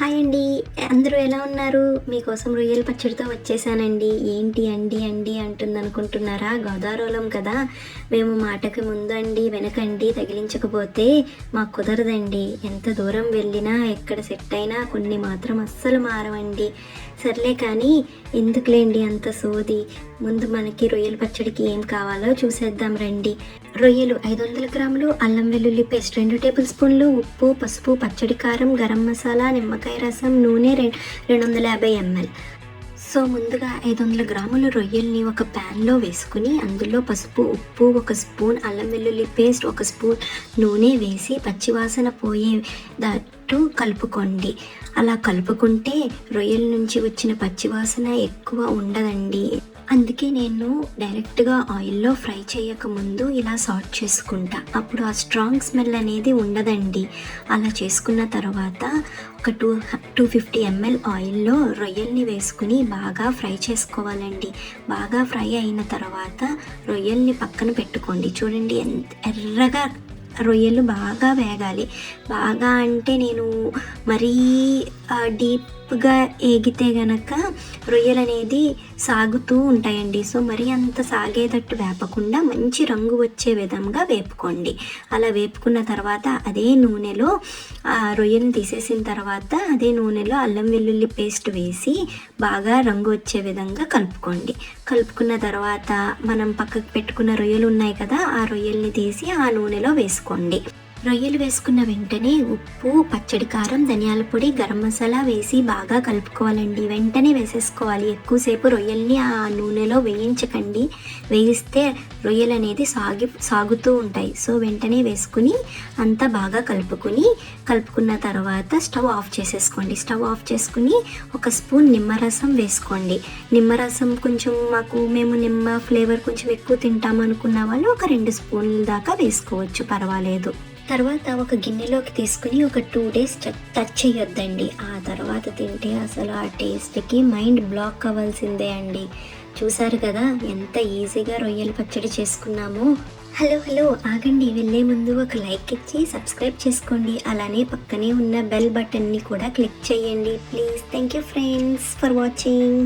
Hi అండి. అందరూ ఎలా ఉన్నారు? మీకోసం రొయ్యల పచ్చడితో వచ్చేసానండి. ఏంటి అండి అండి అంటుంది అనుకుంటున్నారా గోదావరిలం కదా. మేము మాటకి ముందు అండి వెనకండి తగిలించకపోతే మాకు కుదరదండి. ఎంత దూరం వెళ్ళినా ఎక్కడ సెట్ అయినా కొన్ని మాత్రం అస్సలు మారవండి. సర్లే కానీ ఎందుకులేండి అంత సోది? ముందు మనకి రొయ్యల పచ్చడికి ఏం కావాలో చూసేద్దాం రండి. రొయ్యలు ఐదు వందల గ్రాములు అల్లం వెల్లుల్లి పేస్ట్ రెండు టేబుల్ స్పూన్లు ఉప్పు పసుపు పచ్చడి కారం గరం మసాలా నిమ్మకాయ రసం నూనె రె- రెండు వందల యాభై ఎంఎల్. సో ముందుగా ఐదు వందల గ్రాముల రొయ్యల్ని ఒక ప్యాన్లో వేసుకుని అందులో పసుపు ఉప్పు ఒక స్పూన్ అల్లం వెల్లుల్లి పేస్ట్ ఒక స్పూన్ నూనె వేసి పచ్చివాసన పోయే దట్టు కలుపుకోండి. అలా కలుపుకుంటే రొయ్యల నుంచి వచ్చిన పచ్చివాసన ఎక్కువ ఉండదండి. అందుకే నేను డైరెక్ట్గా ఆయిల్లో ఫ్రై చేయకముందు ఇలా సార్ట్ చేసుకుంటా. అప్పుడు ఆ స్ట్రాంగ్ స్మెల్ అనేది ఉండదండి. అలా చేసుకున్న తర్వాత ఒక టూ టూ ఫిఫ్టీ ఎంఎల్ ఆయిల్లో రొయ్యల్ని వేసుకుని బాగా ఫ్రై చేసుకోవాలండి. బాగా ఫ్రై అయిన తర్వాత రొయ్యల్ని పక్కన పెట్టుకోండి. చూడండి ఎంత ఎర్రగా రొయ్యలు బాగా వేగాలి. బాగా అంటే నేను మరీ డీప్ డీప్గా ఏగితే గనక రొయ్యలు అనేది సాగుతూ ఉంటాయండి. సో మరి అంత సాగేటట్టు వేపకుండా మంచి రంగు వచ్చే విధంగా వేపుకోండి. అలా వేపుకున్న తర్వాత అదే నూనెలో ఆ రొయ్యలను తీసేసిన తర్వాత అదే నూనెలో అల్లం వెల్లుల్లి పేస్ట్ వేసి బాగా రంగు వచ్చే విధంగా కలుపుకోండి. కలుపుకున్న తర్వాత మనం పక్కకు పెట్టుకున్న రొయ్యలు ఉన్నాయి కదా ఆ రొయ్యల్ని తీసి ఆ నూనెలో వేసుకోండి. రొయ్యలు వేసుకున్న వెంటనే ఉప్పు పచ్చడి కారం ధనియాల పొడి గరం మసాలా వేసి బాగా కలుపుకోవాలండి. వెంటనే వేసేసుకోవాలి. ఎక్కువసేపు రొయ్యల్ని ఆ నూనెలో వేయించకండి. వేయిస్తే రొయ్యలు అనేది సాగి సాగుతూ ఉంటాయి. సో వెంటనే వేసుకుని అంతా బాగా కలుపుకుని కలుపుకున్న తర్వాత స్టవ్ ఆఫ్ చేసేసుకోండి. స్టవ్ ఆఫ్ చేసుకుని ఒక స్పూన్ నిమ్మరసం వేసుకోండి. నిమ్మరసం కొంచెం మాకు మేము నిమ్మ ఫ్లేవర్ కొంచెం ఎక్కువ తింటాం అనుకున్న వాళ్ళు ఒక రెండు స్పూన్ల దాకా వేసుకోవచ్చు. పర్వాలేదు. తర్వాత ఒక గిన్నెలోకి తీసుకుని ఒక టూ డేస్ టచ్ చేయొద్దండి. ఆ తర్వాత తింటే అసలు ఆ టేస్ట్కి మైండ్ బ్లాక్ అవ్వాల్సిందే అండి. చూసారు కదా ఎంత ఈజీగా రొయ్యల పచ్చడి చేసుకున్నామో. హలో హలో ఆగండి వెళ్ళే ముందు ఒక లైక్ ఇచ్చి సబ్స్క్రైబ్ చేసుకోండి. అలానే పక్కనే ఉన్న బెల్ బటన్ని కూడా క్లిక్ చేయండి. Please thank you friends for watching